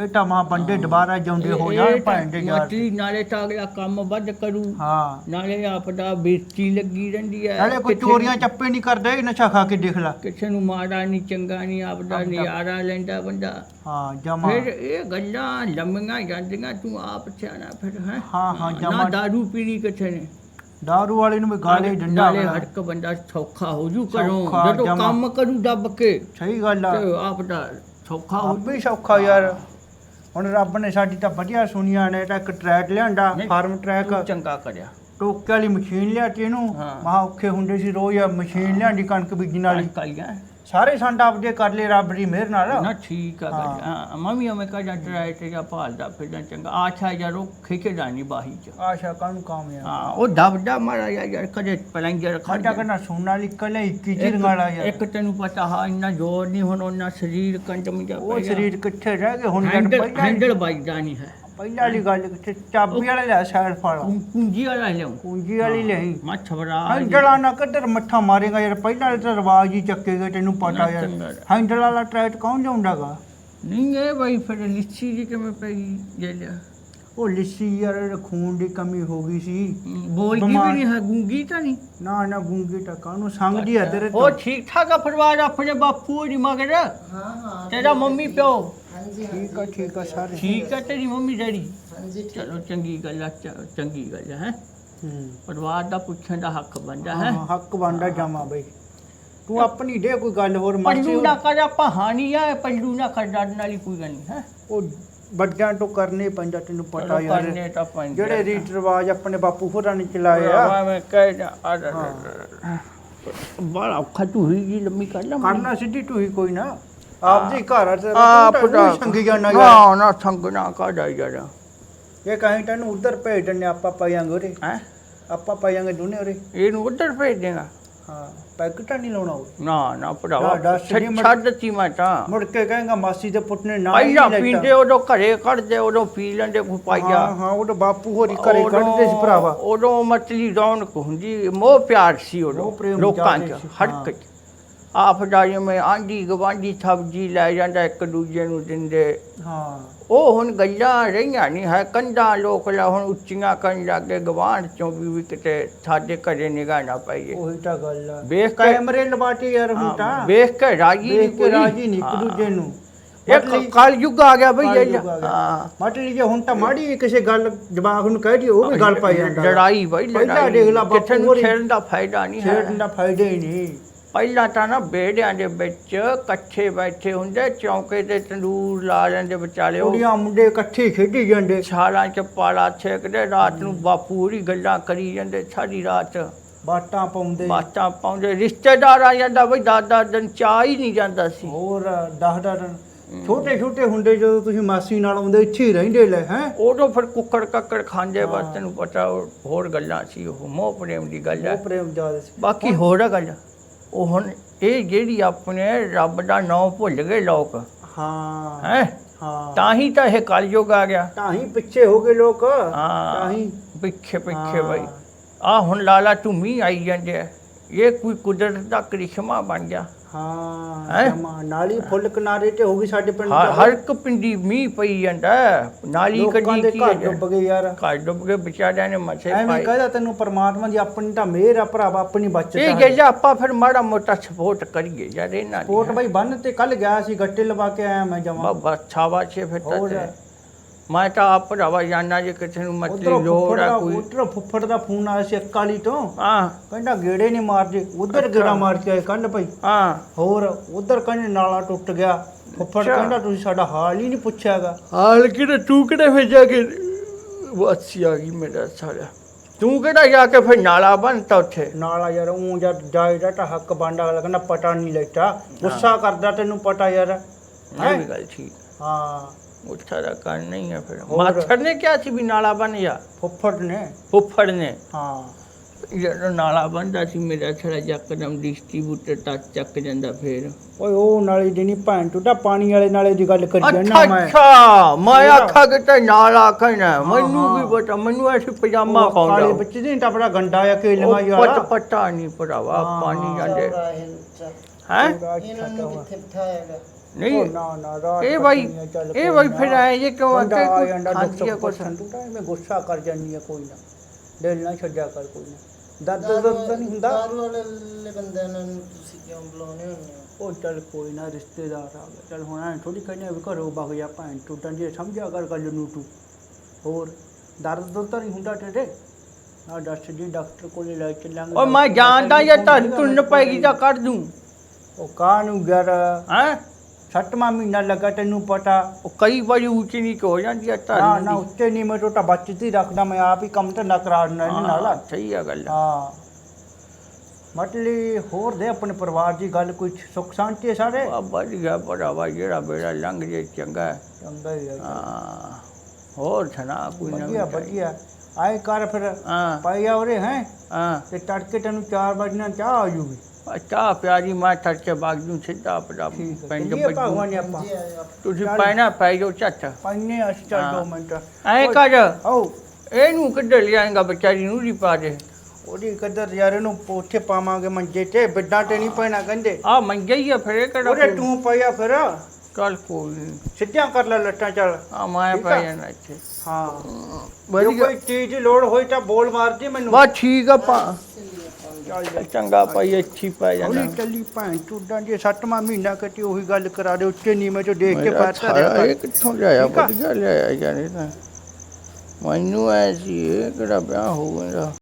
Speaker 3: ਇਹ ਤਾਂ ਮਾਂ ਬੰਦੇ ਦੁਬਾਰਾ ਜਿਉਂਦੇ ਹੋ ਜਾਣ ਦੇ ਯਾਰ
Speaker 1: ਮਤਲੀ ਨਾਲੇ ਤਾਂ ਅਗਲਾ ਕੰਮ ਵੱਧ ਕਰੂ।
Speaker 3: ਹਾਂ।
Speaker 1: ਨਾਲੇ ਆਪਦਾ ਬੇਇੱਜ਼ਤੀ ਲੱਗੀ ਰਹਿੰਦੀ ਹੈ।
Speaker 3: ਨਾਲੇ ਕੋਈ ਚੋਰੀਆਂ ਚੱਪੇ ਨਹੀਂ ਕਰਦੇ ਇਹ ਨਸ਼ਾ ਖਾ ਕੇ ਦੇਖ ਲੈ।
Speaker 1: ਕਿਸੇ ਨੂੰ ਮਾੜਾ ਨਹੀਂ ਚੰਗਾ ਨਹੀਂ ਆਪਦਾ
Speaker 3: ਆਪਦਾ-
Speaker 1: ਨਿਆਰਾ ਲੈਂਦਾ ਬੰਦਾ।
Speaker 3: ਹਾਂ ਜਮਾ।
Speaker 1: ਫਿਰ ਇਹ ਗੱਲਾਂ ਲੰਮੀਆਂ ਜਾਂਦੀਆਂ ਤੂੰ ਆਪ ਸਿਆਣਾ ਫਿਰ ਹੈ?
Speaker 3: ਹਾਂ, ਹਾਂ,
Speaker 1: ਨਾ
Speaker 3: ਜਮਾਂ-
Speaker 1: ਦਾਰੂ ਪੀਣੀ ਕਿੱਥੇ ਨੇ?
Speaker 3: ਦਾਰੂ ਵਾਲੇ ਨੂੰ ਵੀ ਗਾਲੇ ਡੰਡਾ ਵਾਲਾ।
Speaker 1: ਹੜਕ ਬੰਦਾ ਸੌਖਾ ਹੋ ਜੂ ਕਰੋ ਜਦੋਂ। ਕੰਮ ਕਰੂ ਦੱਬ ਕੇ।
Speaker 3: ਸਹੀ ਗੱਲ ਆ।
Speaker 1: ਤੇ ਆਪਦਾ ਸੌਖਾ ਹੋ
Speaker 3: ਆਪ ਵੀ ਸੌਖਾ ਯਾਰ। ਹੁਣ ਰੱਬ ਨੇ ਸਾਡੀ ਤਾਂ ਵਧੀਆ ਸੁਣੀਆਂ ਨੇ ਤਾਂ ਇੱਕ ਟਰੈਕ ਲਿਆਂਦਾ
Speaker 1: ਨਹੀਂ,
Speaker 3: ਫਾਰਮ ਟਰੈਕ
Speaker 1: ਤੂੰ ਚੰਗਾ ਕਰਿਆ।
Speaker 3: ਟੋਕੇ ਵਾਲੀ ਮਸ਼ੀਨ ਲਿਆਤੀ ਇਹਨੂੰ
Speaker 1: ਹਾਂ।
Speaker 3: ਮਹਾ ਔਖੇ ਹੁੰਦੇ ਸੀ ਰੋਜ਼ ਆ ਮਸ਼ੀਨ ਲਿਆਂਦੀ ਕਣਕ ਬੀਜਣ ਵਾਲੀ।
Speaker 1: ਕਾਲੀਆਂ
Speaker 3: ਸਾਰੇ ਸੰਡ ਆਪਦੇ ਕਰ ਲਏ ਰੱਬ ਦੀ ਮਿਹਰ ਨਾਲ।
Speaker 1: ਨਾ ਠੀਕ ਆ ਗੱਲ। ਹਾਂ। ਮੰਮੀ ਮੈਂ ਕਹਾਂ ਡਰਾਈ ਤੇ ਜਾਂ ਭਾਲਦਾ ਫਿਰਦਾ ਚੰਗਾ। ਆਛਾ ਯਾਰੋ ਖੇਕੇ ਜਾਣੀ ਬਾਹੀ ਚ।
Speaker 3: ਆਸ਼ਾ ਕਾਨੂੰ ਕਾਮਯਾਬ?
Speaker 1: ਹਾਂ ਉਹ ਦਬਦਾ ਮਾਰਾ ਯਾਰ ਯਾਰ ਕਦੇ ਪਲੰਜਰ
Speaker 3: ਖਾਟਾ ਕਰਨਾ ਸੋਨਾ ਲਿਕਲੇ 21 ਚਿਰ ਵਾਲਾ ਯਾਰ।
Speaker 1: ਇੱਕ ਤੈਨੂੰ ਪਤਾ ਹਾਂ ਇੰਨਾ ਜ਼ੋਰ ਨਹੀਂ ਹੁਣ ਉਹਨਾਂ ਸਰੀਰ ਕੰਟਮ ਜਾ
Speaker 3: ਉਹ ਸਰੀਰ ਕਿੱਥੇ ਰਹਿ ਗਏ ਹੁਣ
Speaker 1: ਹੈਂਡਲ ਹੈਂਡਲ ਨਹੀਂ ਹੈ।
Speaker 3: ਪਹਿਲਾਂ ਵਾਲੀ ਗੱਲ ਕਿੱਥੇ? ਚਾਬੀ ਵਾਲਾ ਲੈ ਸਾਈਡ ਫਾਲਾ
Speaker 1: ਕੁੰ- ਕੁੰਜੀ ਵਾਲਾ ਲਿਆਉਂ
Speaker 3: ਕੁੰਜੀ ਵਾਲੀ ਲਈ
Speaker 1: ਮੈਂ ਛਬਰਾ
Speaker 3: ਹੈਂਡਲ ਨਾ ਕਿੱਧਰ ਮੱਠਾ ਮਾਰੇਗਾ ਯਾਰ? ਪਹਿਲਾਂ ਵਾਲੇ ਤਾਂ ਰਿਵਾਜ ਹੀ ਚੱਕੇਗਾ ਤੈਨੂੰ ਪਤਾ ਯਾਰ।
Speaker 1: ਚੰਗਾ।
Speaker 3: ਹੈਂਡਲ ਵਾਲਾ ਟਰੈਟ ਕੌਣ ਲਿਆਉਂਦਾਗਾ?
Speaker 1: ਨਹੀਂ ਇਹ ਬਾਈ ਫਿਰ ਲਿੱਚੀ ਜੀ ਕਿਵੇਂ ਪੈ ਗਈ ਜੇ ਲਿਆ?
Speaker 3: ਉਹ ਲਿੱਸੀ ਯਾਰ ਖੂਨ ਦੀ ਕਮੀ ਹੋ ਗਈ ਸੀ।
Speaker 1: ਬੋਲਦੀ ਵੀ
Speaker 3: ਬਿਮਾਰ-
Speaker 1: ਨਹੀਂ ਹੈ ਗੁੰਗੀ ਤਾਂ ਨਹੀਂ?
Speaker 3: ਨਾ ਨਾ ਗੁੰਗੀ ਟਕਾ ਨੂੰ ਸੰਗਦੀ ਆ ਤੇਰੇ
Speaker 1: ਉਹ ਠੀਕ ਠਾਕ ਆ ਪਰਿਵਾਰ ਆਪਣੇ ਬਾਪੂ ਦੀ ਮਗਰ।
Speaker 2: ਹਾਂ ਹਾਂ
Speaker 1: ਤੇਰਾ ਮੰਮੀ ਪਿਓ।
Speaker 2: ਹਾਂਜੀ
Speaker 3: ਠੀਕ ਆ ਠੀਕ ਆ ਸਾਰੇ।
Speaker 1: ਠੀਕ ਹੈ ਤੇਰੀ ਮੰਮੀ ਡੈਡੀ?
Speaker 2: ਹਾਂਜੀ
Speaker 1: ਚਲੋ ਚੰਗੀ ਗੱਲ ਆ ਚ- ਚੰਗੀ ਗੱਲ ਹੈ?
Speaker 3: ਹੂੰ।
Speaker 1: ਪਰਿਵਾਰ ਦਾ ਪੁੱਛਣ ਦਾ ਹੱਕ ਬਣਦਾ
Speaker 3: ਹਾਂ? ਹੱਕ ਬਣਦਾ ਜਾਮਾ ਬਈ। ਤੂੰ ਆਪਣੀ ਦੇ ਕੋਈ ਗੱਲ ਹੋਰ
Speaker 1: ਪੱਲੂ ਨਾ ਕਰ ਆਪਾਂ ਹਾਨੀ ਆ ਪੱਲੂ ਨਾ ਕਰ ਡਰਨ ਵਾਲੀ ਕੋਈ ਗੱਲ ਨਹੀਂ ਹੈ?
Speaker 3: ਉਹ ਵੱਡਿਆਂ ਤੋਂ ਕਰਨੇ ਪੈਂਦਾ ਤੈਨੂੰ ਪਤਾ ਯਾਰ।
Speaker 1: ਕਰਨੇ ਤਾਂ ਪੈਂਦੇ
Speaker 3: ਜਿਹੜੇ ਰੀਤ ਰਿਵਾਜ ਆਪਣੇ ਬਾਪੂ ਹੋਰਾਂ ਨੇ ਚਲਾਏ ਆ।
Speaker 1: ਮੈਂ ਕਹਿ ਜਾ ਬੜਾ ਔਖਾ ਤੂੰ ਹੀ ਜੀ ਲੰਮੀ ਕਰ ਲਾ
Speaker 3: ਕਰਨਾ ਸਿੱਧੀ ਤੂੰ ਹੀ ਕੋਈ ਨਾ। ਆਪਦੇ ਘਰ ਆ ਤੇ
Speaker 1: ਆ
Speaker 3: ਤੂੰ ਤਾਂ ਊਂ ਹੀ ਸੰਗੀ ਜਾਣਾ ਯਾਰ
Speaker 1: ਨਾ ਨਾ ਸੰਗਣਾ ਕਾਦਾ ਯਾਰ
Speaker 3: ਇਹ ਕਹੀਂ ਤੈਨੂੰ ਉਧਰ ਭੇਜ ਦਿੰਨੇ ਆਪਾਂ ਪਾਇਆਂਗੇ ਉਰੇ।
Speaker 1: ਹੈ?
Speaker 3: ਆਪਾਂ ਪਾਇਆਂਗੇ ਦੋਨੇ ਉਰੇ।
Speaker 1: ਇਹਨੂੰ ਉਧਰ ਭੇਜ ਦੇਗਾ
Speaker 3: ਹਾਂ ਪੈਕਟਾ ਨਹੀਂ ਲਾਉਣਾ ਉਹ।
Speaker 1: ਨਾ ਨਾ ਭਰਾਵਾ ਛੱਡ
Speaker 3: ਜੀ
Speaker 1: ਦਿੱਤੀ ਮੈਂ ਤਾਂ।
Speaker 3: ਮੁੜ ਕੇ ਕਹੇਗਾ ਮਾਸੀ ਦੇ ਪੁੱਤ ਨੇ ਨਾ ਹੀ
Speaker 1: ਪਹਿਲਾਂ ਪੀਂਦੇ ਉਦੋਂ ਘਰੇ ਕੱਢਦੇ ਉਦੋਂ ਪੀ ਲੈਂਦੇ ਕੋਈ ਪਾਈਆ
Speaker 3: ਹਾਂ ਹਾਂ ਉਹ ਤਾਂ ਬਾਪੂ ਹੋਰੀ ਘਰੇ ਕੱਢਦੇ ਸੀ ਭਰਾਵਾ।
Speaker 1: ਉਦੋਂ ਮਤਲੀ ਰੌਣਕ ਹੁੰਦੀ ਮੋਹ ਪਿਆਰ ਸੀ ਉਦੋਂ ਲੋਕਾਂ ਚ
Speaker 3: ਹਾਂ।
Speaker 1: ਇੱਕ ਚ। ਜਾਈ ਮੈਂ ਆਂਢੀ ਗਵਾਂਢੀ ਸਬਜ਼ੀ ਲੈ ਜਾਂਦਾ ਇੱਕ ਦੂਜੇ ਨੂੰ ਦਿੰਦੇ।
Speaker 3: ਹਾਂ।
Speaker 1: ਉਹ ਹੁਣ ਗੱਲਾਂ ਰਹੀਆਂ ਨਹੀਂ ਹੈ ਕੰਧਾਂ ਲੋਕ ਲਾ ਹੁਣ ਉੱਚੀਆਂ ਕਰਨ ਲੱਗੇ ਗਵਾਂਢ ਚੋਂ ਵੀ ਵੀ ਕਿਤੇ ਸਾਡੇ ਘਰੇ ਨਿਗਾਹ ਨਾ ਪਾਈਏ।
Speaker 3: ਉਹੀ ਤਾਂ ਗੱਲ ਆ।
Speaker 1: ਵੇਖ ਕੇ
Speaker 3: ਕੈਮਰੇ ਲਵਾਟੇ ਯਾਰ ਹੁਣ ਤਾਂ।
Speaker 1: ਵੇਖ ਕੇ ਰਾਜੀ
Speaker 3: ਵੇਖ ਕੇ ਰਾਜੀ ਨਹੀਂ ਇੱਕ। ਦੂਜੇ ਨੂੰ।
Speaker 1: ਇੱਕ ਕਾਲ ਯੁੱਗ ਆ ਗਿਆ ਬਈ ਇਹ। ਹਾਂ।
Speaker 3: ਮਟਲੀ ਜੇ ਹੁਣ ਤਾਂ ਮਾੜੀ ਕਿਸੇ ਗੱਲ ਜਵਾਬ ਨੂੰ ਕਹਿ ਦੀ ਉਹ ਵੀ ਗੱਲ ਪਾਈ ਜਾਂਦਾ।
Speaker 1: ਲੜਾਈ ਬਈ ਲੜਾਈ
Speaker 3: ਦੇਖ ਲਾ ਬਾਪੂ
Speaker 1: ਨੂੰ ਛੇੜਨ ਦਾ ਫਾਇਦਾ ਨਹੀਂ ਹੈ।
Speaker 3: ਛੇੜਨ ਦਾ ਫਾਇਦਾ ਹੀ ਨਹੀਂ।
Speaker 1: ਪਹਿਲਾਂ ਤਾਂ ਨਾ ਬੇੜਿਆਂ ਦੇ ਵਿੱਚ ਇਕੱਠੇ ਬੈਠੇ ਹੁੰਦੇ ਚੌਂਕੇ ਤੇ ਤੰਦੂਰ ਲਾ ਲੈਂਦੇ ਵਿਚਾਲੇ
Speaker 3: ਕੁੜੀਆਂ ਮੁੰਡੇ ਇਕੱਠੇ ਖੇਡੀ ਜਾਂਦੇ।
Speaker 1: ਛਾਲਾਂ ਚ ਪਾਲਾ ਛੇਕਦੇ ਰਾਤ ਨੂੰ ਬਾਪੂ ਹੋਰੀ ਗੱਲਾਂ ਕਰੀ ਜਾਂਦੇ ਸਾਰੀ ਰਾਤ।
Speaker 3: ਬਾਟਾਂ ਪਾਉਂਦੇ।
Speaker 1: ਬਾਤਾਂ ਪਾਉਂਦੇ ਰਿਸ਼ਤੇਦਾਰ ਆ ਜਾਂਦਾ ਬਈ ਦਾਦਾ ਦਿਨ ਚਾਹ ਹੀ ਨਹੀਂ ਜਾਂਦਾ ਸੀ।
Speaker 3: ਹੋਰ ਦਸ ਦਸ ਛੋਟੇ ਛੋਟੇ ਹੁੰਦੇ ਜਦੋਂ ਤੁਸੀਂ ਮਾਸੀ ਨਾਲ ਆਉਂਦੇ ਇੱਥੇ ਹੀ ਰਹਿੰਦੇ ਲੈ ਹੈ?
Speaker 1: ਉਦੋਂ ਫਿਰ ਕੁੱਕੜ ਕੱਕੜ ਖਾਂਦੇ ਬਸ ਤੈਨੂੰ ਪਤਾ ਹੋਰ ਗੱਲਾਂ ਸੀ ਉਹ ਮੋਹ ਪ੍ਰੇਮ ਦੀ ਗੱਲ ਹੈ
Speaker 3: ਪ੍ਰੇਮ ਜਾਦ ਸੀ।
Speaker 1: ਬਾਕੀ ਹੋਰ ਆ ਗੱਲ। ਉਹ ਹੁਣ ਇਹ ਜਿਹੜੀ ਆਪਣੇ ਰੱਬ ਦਾ ਨਾਮ ਭੁੱਲ ਗਏ ਲੋਕ।
Speaker 3: ਹਾਂ।
Speaker 1: ਹੈ?
Speaker 3: ਹਾਂ।
Speaker 1: ਤਾਂ ਹੀ ਤਾਂ ਇਹ ਕਲਯੁਗ ਆ ਗਿਆ।
Speaker 3: ਤਾਂ ਹੀ ਪਿੱਛੇ ਹੋ ਗਏ ਲੋਕ।
Speaker 1: ਹਾਂ।
Speaker 3: ਤਾਂ ਹੀ।
Speaker 1: ਪਿੱਛੇ ਪਿੱਛੇ। ਬਈ। ਆ ਹੁਣ ਲਾਲਾ ਝੁੰਮੀ ਆਈ ਜਾਂਦੇ ਆ। ਇਹ ਕੋਈ ਕੁਦਰਤ ਦਾ ਕ੍ਰਿਸ਼ਮਾ ਬਣ ਗਿਆ
Speaker 3: ਹਾਂ
Speaker 1: ਹੈਂ?
Speaker 3: ਜਮਾਂ ਨਾਲੀ ਫੁੱਲ ਕਿਨਾਰੇ ਤੇ ਹੋ ਗਈ ਸਾਡੇ ਪਿੰਡ
Speaker 1: ਹਰ
Speaker 3: ਦਾ।
Speaker 1: ਹਰ ਇੱਕ ਪਿੰਡੀ ਮੀਂਹ ਪਈ ਜਾਂਦਾ ਹੈ। ਨਾਲੀ
Speaker 3: ਲੋਕਾਂ
Speaker 1: ਕੱਢੀ
Speaker 3: ਦੇ
Speaker 1: ਕੀ
Speaker 3: ਘਰ
Speaker 1: ਹੈ
Speaker 3: ਡੁੱਬ ਗਏ ਯਾਰ
Speaker 1: ਘਰ ਡੁੱਬ ਕੇ ਵਿਚਾਰਿਆਂ ਨੇ ਮੱਛੇ
Speaker 3: ਐਵੇਂ
Speaker 1: ਪਾਏ
Speaker 3: ਕਹਦਾ ਤੈਨੂੰ ਪਰਮਾਤਮਾ ਦੀ ਆਪਣੀ ਤਾਂ ਮਿਹਰ ਆ ਭਰਾਵਾ ਆਪਣੀ ਬਚਤ
Speaker 1: ਇਹ ਆਪਾਂ ਫਿਰ ਮਾੜਾ ਮੋਟਾ ਸਪੋਰਟ ਕਰੀਏ ਯਾਰ ਇਹਨਾਂ ਦੀ
Speaker 3: ਕੋਟ ਬਾਈ ਬੰਨ ਤੇ ਕੱਲ ਗਿਆ ਸੀ ਗੱਟੇ ਲਵਾ ਕੇ ਆਇਆ ਮੈਂ ਜਮਾ
Speaker 1: ਬਾਬਾ ਛਾਵਾ ਛੇ ਫਿਰ ਤਾਂ
Speaker 3: ਹੋਰ।
Speaker 1: ਤੇ। ਮੈਂ ਤਾਂ ਆਪ ਭਰਾਵਾ ਜਾਨਾ ਜੇ ਕਿਸੇ ਨੂੰ
Speaker 3: ਉਧਰੋਂ
Speaker 1: ਲੋੜ ਆ ਕੋਈ।
Speaker 3: ਉਧਰੋਂ ਫੁੱਫੜ ਦਾ ਫੋਨ ਆਇਆ ਸੀ ਅਕਾਲੀ ਤੋਂ।
Speaker 1: ਹਾਂ।
Speaker 3: ਕਹਿੰਦਾ ਗੇੜੇ ਨਹੀਂ ਮਾਰਦੇ ਉਧਰ ਗੇੜਾ ਮਾਰ ਕੇ ਆਏ ਭਾਈ।
Speaker 1: ਹਾਂ।
Speaker 3: ਹੋਰ ਉਧਰ ਕਹਿੰਦੇ ਨਾਲਾ ਟੁੱਟ ਗਿਆ। ਫੁੱਫੜ। ਕਹਿੰਦਾ ਤੁਸੀਂ ਸਾਡਾ ਹਾਲ ਹੀ ਨਹੀਂ ਪੁੱਛਿਆਗਾ
Speaker 1: ਹਾਲ ਕਿਤੇ ਤੂੰ ਕਿਤੇ ਫਿਰ ਜਾ ਕੇ ਵਾਸੀ ਆ ਗਈ ਮੇਰਾ ਸਾਰਾ ਤੂੰ ਕਿਹੜਾ ਜਾ ਕੇ ਫਿਰ ਨਾਲਾ ਬੰਨਤਾ ਉੱਥੇ?
Speaker 3: ਨਾਲਾ ਯਾਰ ਉਹ ਜਦ ਜਾਇਦਾ ਤਾਂ ਹੱਕ ਅਗਲਾ ਕਹਿੰਦਾ ਪਤਾ ਨਹੀਂ ਲੈਤਾ। ਗੁੱਸਾ ਕਰਦਾ ਤੈਨੂੰ ਪਤਾ ਯਾਰ।
Speaker 1: ਗੱਲ ਠੀਕ।
Speaker 3: ਹਾਂ।
Speaker 1: ਉੱਠਾ ਦਾ ਕਰ ਨਹੀਂ ਹੈ ਫਿਰ। ਮਾਥਰ ਨੇ ਕਿਹਾ ਸੀ ਵੀ ਨਾਲਾ ਬਣ ਜਾ।
Speaker 3: ਫੁੱਫੜ ਨੇ?
Speaker 1: ਫੁੱਫੜ ਨੇ।
Speaker 3: ਹਾਂ।
Speaker 1: ਜਦੋਂ ਨਾਲਾ ਬੰਦਾ ਸੀ ਮੇਰਾ ਛੜਾ ਯਕਦਮ ਡਿਸਟ੍ਰੀਬਿਊਟਰ ਟੱਚ ਚੱਕ ਜਾਂਦਾ ਫੇਰ।
Speaker 3: ਓਏ ਉਹ ਨਾਲੇ ਦੀ ਨਹੀਂ ਭੈਣ ਟੁੱਟਾ ਪਾਣੀ ਵਾਲੇ ਨਾਲੇ ਦੀ ਗੱਲ ਕਰੀ
Speaker 1: ਅੱਛਾ
Speaker 3: ਜਾਂਦਾ ਮੈਂ।
Speaker 1: ਅੱਛਾ ਮੈਂ ਆਖਾ ਕਿ ਤੇ ਨਾਲਾ ਕਹਿਣਾ ਮੈਨੂੰ। ਵੀ ਪਤਾ ਮੈਨੂੰ ਐਸੀ ਪਜਾਮਾ
Speaker 3: ਉਹ ਕਾਲੇ
Speaker 1: ਪਾਉਂਦਾ
Speaker 3: ਬੱਚੇ ਦੇ ਬੜਾ ਗੰਡਾ ਆ ਕੇਲੀਆਂ
Speaker 1: ਉਹ
Speaker 3: ਯਾਰ
Speaker 1: ਪਟ ਪਟਾ ਨਹੀਂ ਭਰਾਵਾ ਪਾਣੀ ਜਾਂਦੇ। ਹੈ
Speaker 2: ਇਹਨਾਂ ਨੂੰ ਕਿੱਥੇ ਬਿਠਾਇਆਗਾ
Speaker 1: ਨਹੀਂ
Speaker 3: ਨਾ ਨਾ ਰਾਤ
Speaker 1: ਇਹ ਬਾਈ ਇਹ
Speaker 3: ਕੋਈ
Speaker 1: ਬਾਈ
Speaker 3: ਨਾ।
Speaker 1: ਫਿਰ ਆਏ ਜੇ ਕਿਉਂ
Speaker 3: ਬੰਦਾ ਆ
Speaker 1: ਕੋਈ
Speaker 3: ਜਾਂਦਾ ਦੁੱਖ
Speaker 1: ਖਾਂਦੀ ਆ ਕੁਛ?
Speaker 3: ਸੰਤੂ ਤਾਂ ਐਵੇਂ ਗੁੱਸਾ ਕਰ ਜਾਂਦੀ ਆ ਕੋਈ ਨਾ। ਦਿਲ ਨਾ ਛੱਡਿਆ ਕਰ ਕੋਈ ਨਾ। ਦਰਦ ਦਰਦ ਤਾਂ ਨਹੀਂ ਹੁੰਦਾ?
Speaker 2: ਦਾਰੂ ਵਾਲੇ ਬੰਦਿਆਂ ਨੂੰ ਤੁਸੀਂ ਕਿਉਂ ਬੁਲਾਉਂਦੇ ਹੁੰਦੇ ਹੋ?
Speaker 3: ਉਹ ਚੱਲ ਕੋਈ ਨਾ ਰਿਸ਼ਤੇਦਾਰ ਆ ਗਿਆ। ਚੱਲ ਹੁਣ ਐ ਥੋੜੀ ਕਹਿੰਦੇ ਆ ਵੀ ਘਰੋਂ ਵਗ ਜਾ ਭੈਣ ਟੁੱਟਣ ਜੇ ਸਮਝਿਆ ਕਰ ਗੱਲ ਨੂੰ ਤੂੰ। ਹੋਰ ਦਰਦ ਦੁੱਧ ਤਾਂ ਨਹੀਂ ਹੁੰਦਾ ਤੇਰੇ? ਆ ਡਾਕਟਰ ਜੀ ਡਾਕਟਰ ਕੋਲੇ ਲੈ ਚੱਲਾਂਗੇ
Speaker 1: ਉਹ ਮੈਂ ਜਾਣਦਾ ਜੇ ਤਾਂ ਤੁੰਨ ਪੈਗੀ ਤਾਂ ਕਰ ਦੂੰ।
Speaker 3: ਉਹ ਕਾਹਨੂੰ ਯਾਰ?
Speaker 1: ਹੈ?
Speaker 3: ਸੱਤਵਾਂ ਮਹੀਨਾ ਲੱਗਾ ਤੈਨੂੰ ਪਤਾ।
Speaker 1: ਉਹ ਕਈ ਵਾਰੀ ਉੱਚੀ ਨੀਚ ਹੋ ਜਾਂਦੀ ਆ
Speaker 3: ਨਾ
Speaker 1: ਤਾਂ
Speaker 3: ਨਾ ਉੱਤੇ ਨਹੀਂ ਮੈਂ ਟੋਟਾ ਬਚਤ ਹੀ ਰੱਖਦਾ ਮੈਂ ਆਪ ਹੀ ਕੰਮ ਧੰਦਾ ਕਰਾ ਦਿੰਦਾ ਇਹਦੇ ਨਾਲ।
Speaker 1: ਸਹੀ ਆ ਗੱਲ।
Speaker 3: ਹਾਂ। ਮਤਲੀ ਹੋਰ ਦੇ ਆਪਣੇ ਪਰਿਵਾਰ ਦੀ ਗੱਲ ਕੋਈ ਸੁੱਖ ਸ਼ਾਂਤੀ ਹੈ ਸਾਰੇ?
Speaker 1: ਜੀ ਦਾ ਭਰਾਵਾ ਜਿਹੜਾ ਬੇੜਾ ਲੰਘ ਜੇ ਚੰਗਾ ਹੈ।
Speaker 3: ਚੰਗਾ ਹੀ ਹੈ।
Speaker 1: ਹਾਂ। ਹੋਰ ਸੁਣਾ ਕੋਈ ਨਾ
Speaker 3: ਵਧੀਆ ਵਧੀਆ। ਆਏ ਕਰ ਫਿਰ।
Speaker 1: ਹਾਂ।
Speaker 3: ਪਾਈਆ ਉਰੇ ਹੈ?
Speaker 1: ਹਾਂ।
Speaker 3: ਤੇ ਤੜਕੇ ਤੈਨੂੰ 4 ਵਜੇ ਨਾਲ ਚਾਹ ਆ ਜੂਗੀ।
Speaker 1: ਚਾਹ ਪਿਆਰੀ ਮੈਂ ਠੱਟ ਕੇ ਬਾਗ ਨੂੰ ਸਿੱਧਾ ਆਪਣਾ
Speaker 3: ਠੀਕ ਹੈ।
Speaker 1: ਪਿੰਡ
Speaker 3: ਚੱਲੀਏ ਭਗਵਾਨ
Speaker 1: ਬੱਜੂ
Speaker 3: ਨੇ ਆਪਾਂ।
Speaker 1: ਤੁਸੀਂ
Speaker 3: ਚੱਲ।
Speaker 1: ਪੈਣਾ ਪੈ ਜਾਓ ਝੱਟ।
Speaker 3: ਪੰਨੇ ਅਸੀਂ ਚੱਲ
Speaker 1: ਹਾਂ।
Speaker 3: ਦੋ ਮਿੰਟ।
Speaker 1: ਐ ਕਰ।
Speaker 3: ਆਓ।
Speaker 1: ਇਹਨੂੰ ਕਿੱਧਰ ਲਿਆਏਗਾ ਵਿਚਾਰੀ ਨੂੰ ਦੀ ਪਾ ਦੇ।
Speaker 3: ਉਹਦੀ ਕਦਰ ਯਾਰ ਇਹਨੂੰ ਉੱਥੇ ਪਾਵਾਂਗੇ ਮੰਜੇ ਤੇ ਬਿੱਡਾਂ ਤੇ ਨਹੀਂ ਪੈਣਾ ਕਹਿੰਦੇ।
Speaker 1: ਆ ਮੰਗਿਆ ਹੀ ਆ ਫਿਰ ਇਹ ਕਿਹੜਾ
Speaker 3: ਉਹਦੇ
Speaker 1: ਕੋਈ-
Speaker 3: ਤੂੰ ਪਿਆ ਫਿਰ।
Speaker 1: ਚੱਲ ਕੋਈ ਨਹੀਂ
Speaker 3: ਸਿੱਧਿਆਂ ਕਰ ਲੈ ਲੱਟਾਂ ਚੱਲ।
Speaker 1: ਆ ਮੈਂ
Speaker 3: ਠੀਕ
Speaker 1: ਪੈ
Speaker 3: ਆ।
Speaker 1: ਜਾਣਾ ਇੱਥੇ।
Speaker 3: ਹਾਂ। ਜੇ
Speaker 1: ਵਧੀਆ
Speaker 3: ਕੋਈ ਚੀਜ਼ ਦੀ ਲੋੜ ਹੋਈ ਤਾਂ ਬੋਲ ਮਾਰਦੀ ਮੈਨੂੰ।
Speaker 1: ਬਸ ਠੀਕ ਆ ਪਾ
Speaker 3: ਚੱਲ ਜਾ
Speaker 1: ਚੰਗਾ ਭਾਈ ਅੱਛੀ ਪੈ ਜਾਣਾ
Speaker 3: ਹੌਲੀ ਚੱਲੀ ਭੈਣ ਚੁੱਡਾਂ ਜੇ ਸੱਤਵਾਂ ਮਹੀਨਾ ਕੱਟੀ ਉਹੀ ਗੱਲ ਕਰਾ ਦੇ ਉੱਤੇ ਨੀਵੇਂ ਤੋਂ ਦੇਖ ਕੇ
Speaker 1: ਮੇਰਾ
Speaker 3: ਪਾਤਾ
Speaker 1: ਸਾਰਾ ਇਹ ਕਿੱਥੋਂ ਲਿਆਇਆ
Speaker 3: ਠੀਕ ਆ।
Speaker 1: ਵਧੀਆ ਲਿਆਇਆ ਇਹ ਤਾਂ। ਮੈਨੂੰ ਐ ਸੀ ਇਹ ਕਿਹੜਾ ਵਿਆਹ ਹੋਊਗਾ